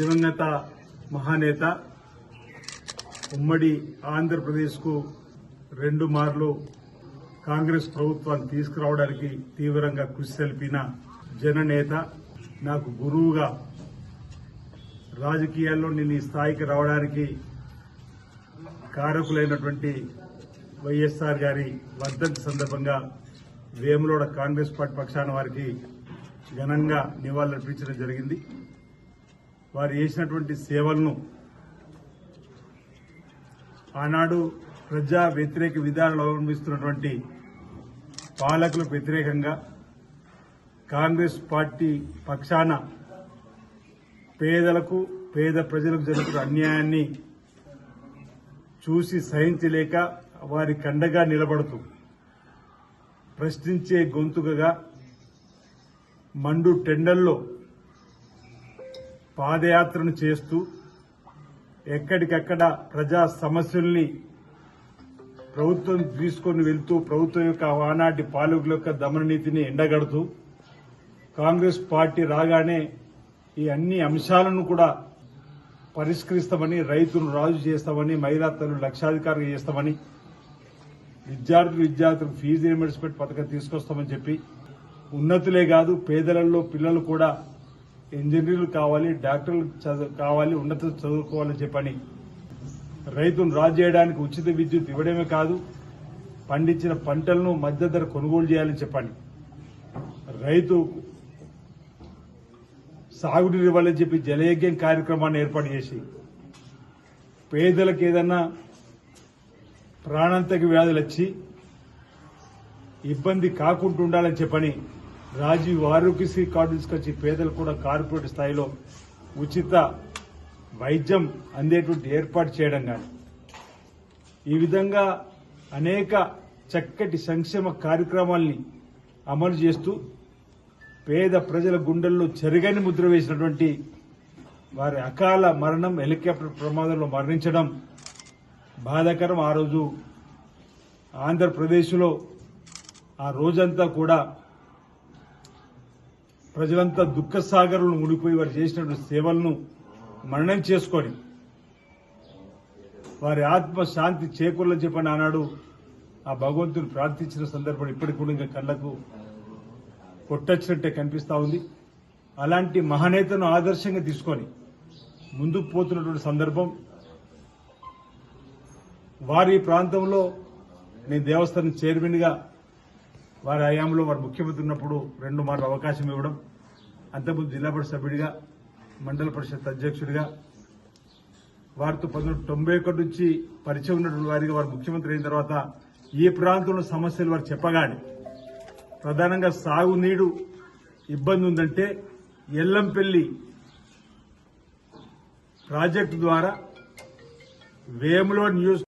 దివంగత మహానేత ఉమ్మడి ఆంధ్రప్రదేశ్కు రెండు మార్లు కాంగ్రెస్ ప్రభుత్వాన్ని తీసుకురావడానికి తీవ్రంగా కృషి తెలిపిన జననేత నాకు గురువుగా రాజకీయాల్లో నేను ఈ స్థాయికి రావడానికి కారకులైనటువంటి వైఎస్ఆర్ గారి వర్ధంతి సందర్భంగా వేములోడ కాంగ్రెస్ పార్టీ పక్షాన వారికి ఘనంగా నివాళులర్పించడం జరిగింది. వారు చేసినటువంటి సేవలను ఆనాడు ప్రజా వ్యతిరేక విధానాలు అవలంబిస్తున్నటువంటి పాలకులకు వ్యతిరేకంగా కాంగ్రెస్ పార్టీ పక్షాన పేదలకు పేద ప్రజలకు జరుగుతున్న అన్యాయాన్ని చూసి సహించలేక వారి కండగా నిలబడుతూ ప్రశ్నించే గొంతుకగా మండు టెండల్లో పాదయాత్రను చేస్తూ ఎక్కడికక్కడ ప్రజా సమస్యల్ని ప్రభుత్వం తీసుకొని వెళ్తూ ప్రభుత్వం యొక్క ఆనాటి పాలకుల యొక్క దమన నీతిని ఎండగడుతూ కాంగ్రెస్ పార్టీ రాగానే ఈ అన్ని అంశాలను కూడా పరిష్కరిస్తామని రైతులు రాజు చేస్తామని మహిళా తల్లు లక్షాధికారులు చేస్తామని విద్యార్థులు విద్యార్థులకు ఫీజు రియంబర్స్మెంట్ పథకం తీసుకొస్తామని చెప్పి ఉన్నతులే కాదు పేదలలో పిల్లలు కూడా ఇంజనీర్లు కావాలి డాక్టర్లు చదువు కావాలి ఉన్నత చదువుకోవాలని చెప్పని రైతును రాజు చేయడానికి ఉచిత విద్యుత్ ఇవ్వడమే కాదు పండించిన పంటలను మధ్య ధర కొనుగోలు చేయాలని చెప్పండి రైతు సాగునీరు ఇవ్వాలని చెప్పి జలయజ్ఞం కార్యక్రమాన్ని ఏర్పాటు చేసి పేదలకు ఏదన్నా ప్రాణాంతక వ్యాధులు వచ్చి ఇబ్బంది కాకుండా ఉండాలని చెప్పని రాజీవ్ ఆరోగ్యశ్రీ కార్డు తీసుకొచ్చి పేదలు కూడా కార్పొరేట్ స్థాయిలో ఉచిత వైద్యం అందేటువంటి ఏర్పాటు చేయడం కానీ ఈ విధంగా అనేక చక్కటి సంక్షేమ కార్యక్రమాల్ని అమలు చేస్తూ పేద ప్రజల గుండెల్లో చెరగని ముద్ర వేసినటువంటి వారి అకాల మరణం హెలికాప్టర్ ప్రమాదంలో మరణించడం బాధాకరం. ఆ రోజు ఆంధ్రప్రదేశ్లో ఆ రోజంతా కూడా ప్రజలంతా దుఃఖ సాగరంలో వారు చేసినటువంటి సేవలను మరణం చేసుకొని వారి ఆత్మ శాంతి చేకూరలని చెప్పని ఆనాడు ఆ భగవంతుని ప్రార్థించిన సందర్భం ఇప్పటికి కూడా ఇంకా కళ్ళకు కొట్టచ్చినట్టే కనిపిస్తూ ఉంది. అలాంటి మహానేతను ఆదర్శంగా తీసుకొని ముందుకు పోతున్నటువంటి సందర్భం. వారి ప్రాంతంలో నేను దేవస్థానం చైర్మన్గా వారి హయాంలో వారు ముఖ్యమంత్రి ఉన్నప్పుడు రెండు మార్లు అవకాశం ఇవ్వడం అంతకుముందు జిల్లా పరిషత్ సభ్యుడిగా మండల పరిషత్ అధ్యక్షుడిగా వారితో పంతొమ్మిది తొంభై ఒకటి నుంచి పరిచయం ఉన్నటువంటి వారిగా వారు ముఖ్యమంత్రి అయిన తర్వాత ఏ ప్రాంతంలో సమస్యలు వారు చెప్పగానే ప్రధానంగా సాగునీరు ఇబ్బంది ఉందంటే ఎల్లంపల్లి ప్రాజెక్టు ద్వారా వేములో నియోజక